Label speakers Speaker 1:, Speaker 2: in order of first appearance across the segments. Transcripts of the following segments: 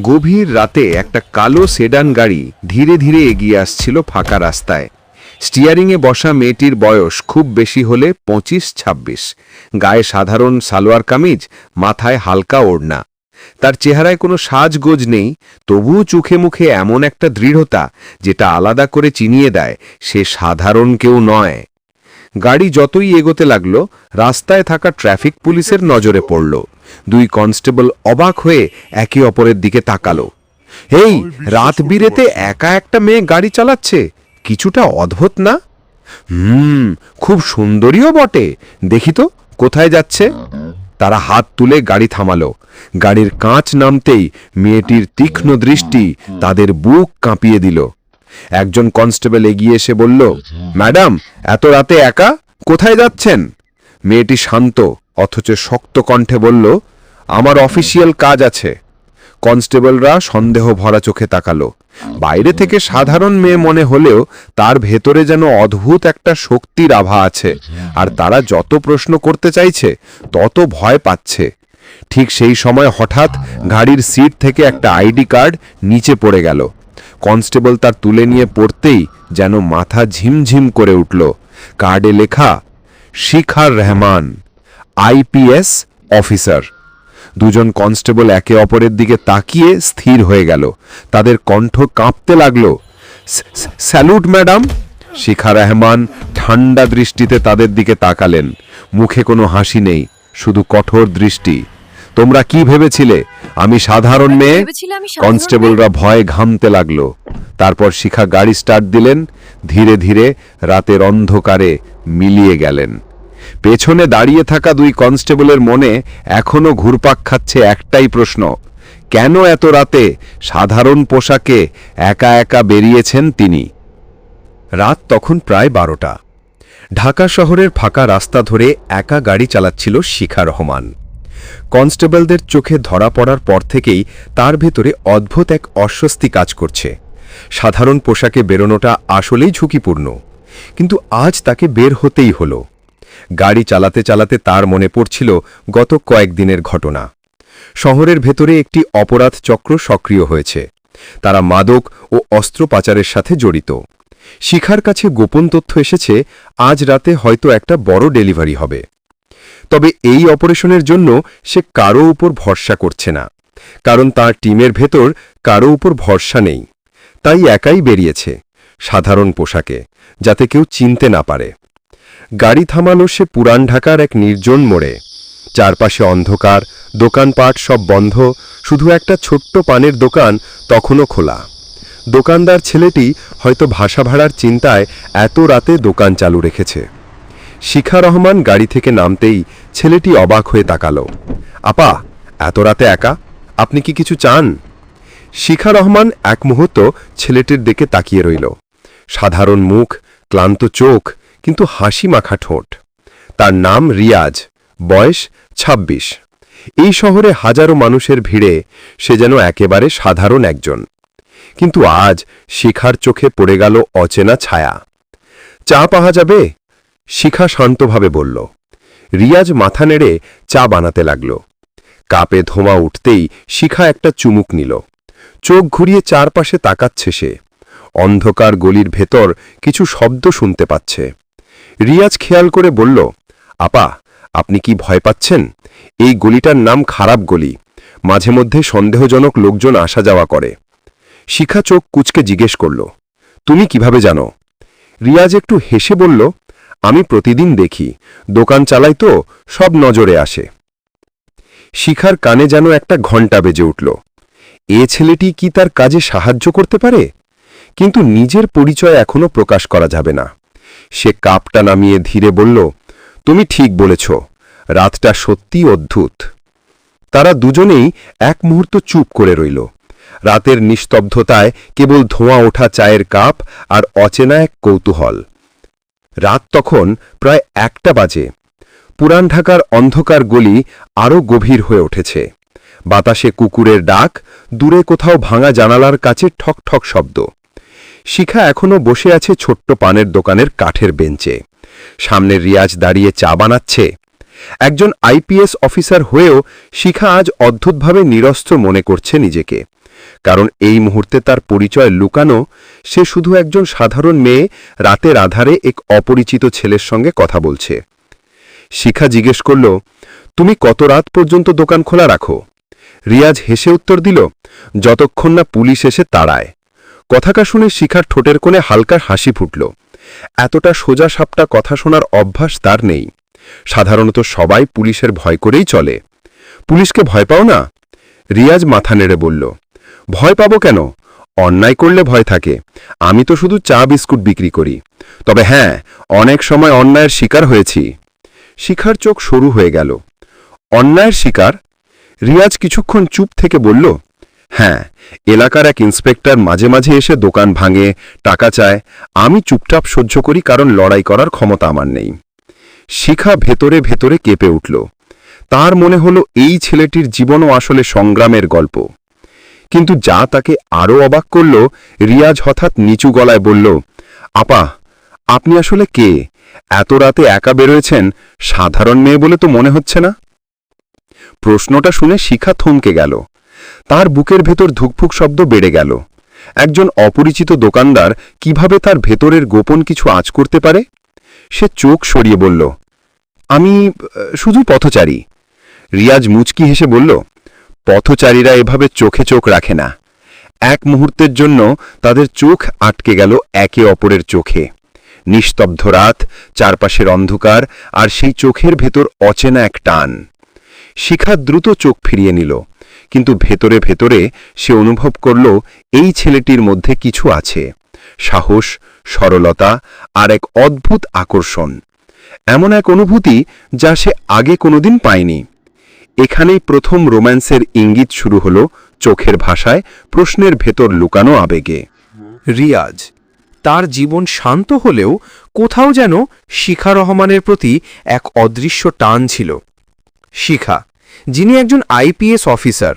Speaker 1: গভীর রাতে একটা কালো সেডান গাড়ি ধীরে ধীরে এগিয়ে আসছিল ফাঁকা রাস্তায়। স্টিয়ারিংয়ে বসা মেয়েটির বয়স খুব বেশি হলে পঁচিশ ছাব্বিশ। গায়ে সাধারণ সালোয়ার কামিজ, মাথায় হালকা ওড়না। তার চেহারায় কোনো সাজগোজ নেই, তবুও চোখে মুখে এমন একটা দৃঢ়তা যেটা আলাদা করে চিনিয়ে দেয়, সে সাধারণ কেউ নয়। গাড়ি যতই এগোতে লাগল, রাস্তায় থাকা ট্রাফিক পুলিশের নজরে পড়ল। দুই কনস্টেবল অবাক হয়ে একে অপরের দিকে তাকালো। এই রাত বিরেতে একা একটা মেয়ে গাড়ি চালাচ্ছে? কিছুটা অদ্ভুত না? হুম, খুব সুন্দরীও বটে। দেখি তো, কোথায় যাচ্ছে? তারা হাত তুলে গাড়ি থামালো। গাড়ির কাঁচ নামতেই মেয়েটির তীক্ষ্ণ দৃষ্টি তাদের বুক কাঁপিয়ে দিল। একজন কনস্টেবল এগিয়ে এসে বলল, ম্যাডাম, এত রাতে একা? কোথায় যাচ্ছেন? মেয়েটি শান্ত অথচ শক্ত কণ্ঠে বলল, আমার অফিসিয়াল কাজ আছে। কনস্টেবলরা সন্দেহ ভরা চোখে তাকালো। বাইরে থেকে সাধারণ মেয়ে মনে হলেও তার ভেতরে যেন অদ্ভুত একটা শক্তির আভা আছে, আর তারা যত প্রশ্ন করতে চাইছে, তত ভয় পাচ্ছে। ঠিক সেই সময় হঠাৎ গাড়ির সিট থেকে একটা আইডি কার্ড নিচে পড়ে গেল। কনস্টেবল তার তুলে নিয়ে পড়তেই যেন মাথা ঝিমঝিম করে উঠল। কার্ডে লেখা, শিখার রহমান। IPS officer. দুজন কনস্টেবল একে অপরের দিকে তাকিয়ে স্থির হয়ে গেল। তাদের কণ্ঠ কাঁপতে লাগল। "স- স- স্যালুট ম্যাডাম। শিখা রহমান ঠান্ডা দৃষ্টিতে তাদের দিকে তাকালেন। মুখে কোনো হাসি নেই শুধু কঠোর দৃষ্টি। তোমরা কি ভেবেছিলে? আমি সাধারণ মেয়ে? কনস্টেবলরা ভয়ে ঘামতে লাগল। তারপর শিখা গাড়ি স্টার্ট দিলেন। ধীরে ধীরে রাতের অন্ধকারে মিলিয়ে গেলেন। পেছনে দাঁড়িয়ে থাকা দুই কনস্টেবলের মনে এখনও ঘুরপাক খাচ্ছে একটাই প্রশ্ন, কেন এত রাতে সাধারণ পোশাকে একা একা বেরিয়েছেন তিনি? রাত তখন প্রায় বারোটা। ঢাকা শহরের ফাঁকা রাস্তা ধরে একা গাড়ি চালাচ্ছিল শিখা রহমান। কনস্টেবলদের চোখে ধরা পড়ার পর থেকেই তার ভেতরে অদ্ভুত এক অস্বস্তি কাজ করছে। সাধারণ পোশাকে বেরোনোটা আসলেই ঝুঁকিপূর্ণ, কিন্তু আজ তাকে বের হতেই হলো। গাড়ি চালাতে চালাতে তার মনে পড়ছিল গত কয়েকদিনের ঘটনা। শহরের ভেতরে একটি অপরাধ চক্র সক্রিয় হয়েছে। তারা মাদক ও অস্ত্র পাচারের সাথে জড়িত। শিখার কাছে গোপন তথ্য এসেছে, আজ রাতে হয়তো একটা বড় ডেলিভারি হবে। তবে এই অপারেশনের জন্য সে কারও উপর ভরসা করছে না। কারণ তার টিমের ভেতর কারও উপর ভরসা নেই। তাই একাই বেরিয়েছে সাধারণ পোশাকে, যাতে কেউ চিনতে না পারে। গাড়ি থামালো সে পুরান ঢাকার এক নির্জন মোড়ে। চারপাশে অন্ধকার, দোকানপাট সব বন্ধ, শুধু একটা ছোট্ট পানের দোকান তখনও খোলা। দোকানদার ছেলেটি হয়তো ভাষা ভাড়ার চিন্তায় এত রাতে দোকান চালু রেখেছে। শিখা রহমান গাড়ি থেকে নামতেই ছেলেটি অবাক হয়ে তাকালো। আপা, এত রাতে একা? আপনি কি কিছু চান? শিখা রহমান এক মুহূর্ত ছেলেটির দিকে তাকিয়ে রইল। সাধারণ মুখ, ক্লান্ত চোখ কিন্তু হাসি মাখা ঠোঁট। তার নাম রিয়াজ, বয়স ২৬ এই শহরে হাজারো মানুষের ভিড়ে সে যেন একেবারে সাধারণ একজন। কিন্তু আজ শিখার চোখে পড়ে গেল অচেনা ছায়া। চা পাওয়া যাবে? শিখা শান্তভাবে বলল। রিয়াজ মাথা নেড়ে চা বানাতে লাগল। কাপে ধোঁয়া উঠতেই শিখা একটা চুমুক নিল। চোখ ঘুরিয়ে চারপাশে তাকাচ্ছে সে। অন্ধকার গলির ভেতর কিছু শব্দ শুনতে পাচ্ছে। রিয়াজ খেয়াল করে বলল, আপা, আপনি কি ভয় পাচ্ছেন? এই গলিটার নাম খারাপ গলি। মাঝে মধ্যে সন্দেহজনক লোকজন আসা যাওয়া করে। শিখা চোখ কুচকে জিজ্ঞেস করল, তুমি কীভাবে জানো? রিয়াজ একটু হেসে বলল, আমি প্রতিদিন দেখি, দোকান চালাই তো সব নজরে আসে। শিখার কানে যেন একটা ঘণ্টা বেজে উঠল, এ ছেলেটি কি তার কাজে সাহায্য করতে পারে? কিন্তু নিজের পরিচয় এখনও প্রকাশ করা যাবে না। সে কাপটা নামিয়ে ধীরে বলল, তুমি ঠিক বলেছ, রাতটা সত্যি অদ্ভুত। তারা দুজনেই এক মুহূর্ত চুপ করে রইল। রাতের নিস্তব্ধতায় কেবল ধোঁয়া ওঠা চায়ের কাপ আর অচেনা এক কৌতূহল। রাত তখন প্রায় একটা বাজে। পুরান ঢাকার অন্ধকার গলি আরও গভীর হয়ে উঠেছে। বাতাসে কুকুরের ডাক, দূরে কোথাও ভাঙা জানালার কাছে ঠক ঠক শব্দ। শিখা এখনও বসে আছে ছোট্ট পানের দোকানের কাঠের বেঞ্চে। সামনে রিয়াজ দাঁড়িয়ে চা বানাচ্ছে। একজন আইপিএস অফিসার হয়েও শিখা আজ অদ্ভুতভাবে নিরস্ত্র মনে করছে নিজেকে। কারণ এই মুহূর্তে তার পরিচয় লুকানো, সে শুধু একজন সাধারণ মেয়ে, রাতের আধারে এক অপরিচিত ছেলের সঙ্গে কথা বলছে। শিখা জিজ্ঞেস করল, তুমি কত রাত পর্যন্ত দোকান খোলা রাখো? রিয়াজ হেসে উত্তর দিল, যতক্ষণ না পুলিশ এসে তাড়ায়। কথাটা শুনে শিখার ঠোঁটের কোণে হালকা হাসি ফুটল। এতটা সোজা সাপটা কথা শোনার অভ্যাস তার নেই। সাধারণত সবাই পুলিশের ভয় করেই চলে। পুলিশকে ভয় পাও না? রিয়াজ মাথা নেড়ে বলল, ভয় পাবো কেন? অন্যায় করলে ভয় থাকে। আমি তো শুধু চা বিস্কুট বিক্রি করি। তবে হ্যাঁ অনেক সময় অন্যায়ের শিকার হয়েছি শিখার চোখ সরু হয়ে গেল। অন্যায়ের শিকার রিয়াজ কিছুক্ষণ চুপ থেকে বলল হ্যাঁ এলাকার এক ইন্সপেক্টর মাঝে মাঝে এসে দোকান ভাঙে, টাকা চায়। আমি চুপচাপ সহ্য করি কারণ লড়াই করার ক্ষমতা আমার নেই। শিখা ভেতরে ভেতরে কেঁপে উঠল। তার মনে হল এই ছেলেটির জীবনও আসলে সংগ্রামের গল্প। কিন্তু যা তাকে আরও অবাক করল, রিয়াজ হঠাৎ নিচু গলায় বলল, আপা, আপনি আসলে কে? এত রাতে একা বেরোয়েছেন? সাধারণ মেয়ে বলে তো মনে হচ্ছে না? প্রশ্নটা শুনে শিখা থমকে গেল। তার বুকের ভেতর ধুকফুক শব্দ বেড়ে গেল। একজন অপরিচিত দোকানদার কীভাবে তার ভেতরের গোপন কিছু আঁচ করতে পারে? সে চোখ সরিয়ে বলল, আমি শুধু পথচারী। রিয়াজ মুচকি হেসে বলল, পথচারীরা এভাবে চোখে চোখ রাখে না। এক মুহূর্তের জন্য তাদের চোখ আটকে গেল একে অপরের চোখে। নিস্তব্ধ রাত, চারপাশের অন্ধকার, আর সেই চোখের ভেতর অচেনা এক টান। শিখা দ্রুত চোখ ফিরিয়ে নিল। কিন্তু ভেতরে ভেতরে সে অনুভব করল, এই ছেলেটির মধ্যে কিছু আছে। সাহস, সরলতা আর এক অদ্ভুত আকর্ষণ। এমন এক অনুভূতি যা সে আগে কোনোদিন পায়নি। এখানেই প্রথম রোম্যান্সের ইঙ্গিত শুরু হল চোখের ভাষায় প্রশ্নের ভেতর লুকানো আবেগে।
Speaker 2: রিয়াজ, তার জীবন শান্ত হলেও কোথাও যেন শিখা রহমানের প্রতি এক অদৃশ্য টান ছিল। শিখা, যিনি একজন আইপিএস অফিসার।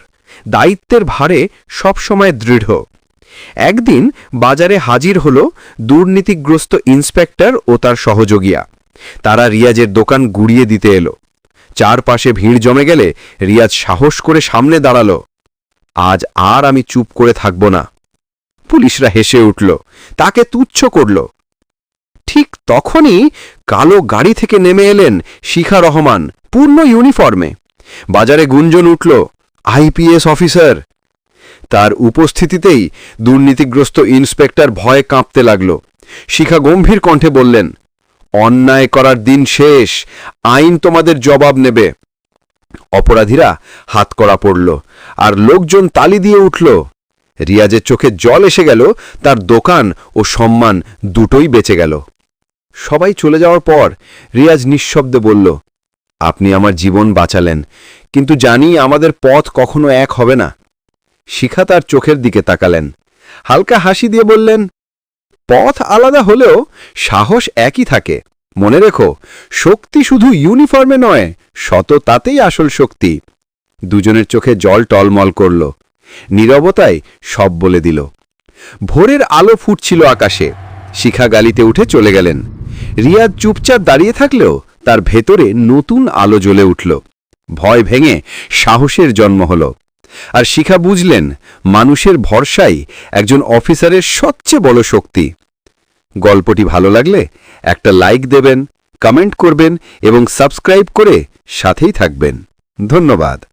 Speaker 2: দায়িত্বের ভারে সবসময় দৃঢ়। একদিন বাজারে হাজির হল দুর্নীতিগ্রস্ত ইন্সপেক্টর ও তার সহযোগীরা তারা রিয়াজের দোকান গুড়িয়ে দিতে এলো। চারপাশে ভিড় জমে গেলে রিয়াজ সাহস করে সামনে দাঁড়াল। আজ আর আমি চুপ করে থাকব না। পুলিশরা হেসে উঠল। তাকে তুচ্ছ করল। ঠিক তখনই কালো গাড়ি থেকে নেমে এলেন শিখা রহমান, পূর্ণ ইউনিফর্মে। বাজারে গুঞ্জন উঠল আইপিএস অফিসার! তার উপস্থিতিতেই দুর্নীতিগ্রস্ত ইন্সপেক্টর ভয়ে কাঁপতে লাগল। শিখা গম্ভীর কণ্ঠে বললেন, অন্যায় করার দিন শেষ, আইন তোমাদের জবাব নেবে। অপরাধীরা হাত করা পড়ল, আর লোকজন তালি দিয়ে উঠল। রিয়াজের চোখে জল এসে গেল, তার দোকান ও সম্মান দুটোই বেঁচে গেল। সবাই চলে যাওয়ার পর রিয়াজ নিঃশব্দে বলল, আপনি আমার জীবন বাঁচালেন, কিন্তু জানি আমাদের পথ কখনো এক হবে না। শিখা তার চোখের দিকে তাকালেন, হালকা হাসি দিয়ে বললেন, পথ আলাদা হলেও সাহস একই থাকে। মনে রেখো, শক্তি শুধু ইউনিফর্মে নয়, শত তাতেই আসল শক্তি। দুজনের চোখে জল টলমল করল, নীরবতায় সব বলে দিল। ভোরের আলো ফুটছিল আকাশে। শিখা গালিতে উঠে চলে গেলেন। রিয়াদ চুপচাপ দাঁড়িয়ে থাকলেও তার ভেতরে নতুন আলো জ্বলে উঠল। ভয় ভেঙে সাহসের জন্ম হল। আর শিখা বুঝলেন, মানুষের ভরসাই একজন অফিসারের সবচেয়ে বড় শক্তি। গল্পটি ভালো লাগলে একটা লাইক দেবেন, কমেন্ট করবেন এবং সাবস্ক্রাইব করে সাথেই থাকবেন। ধন্যবাদ।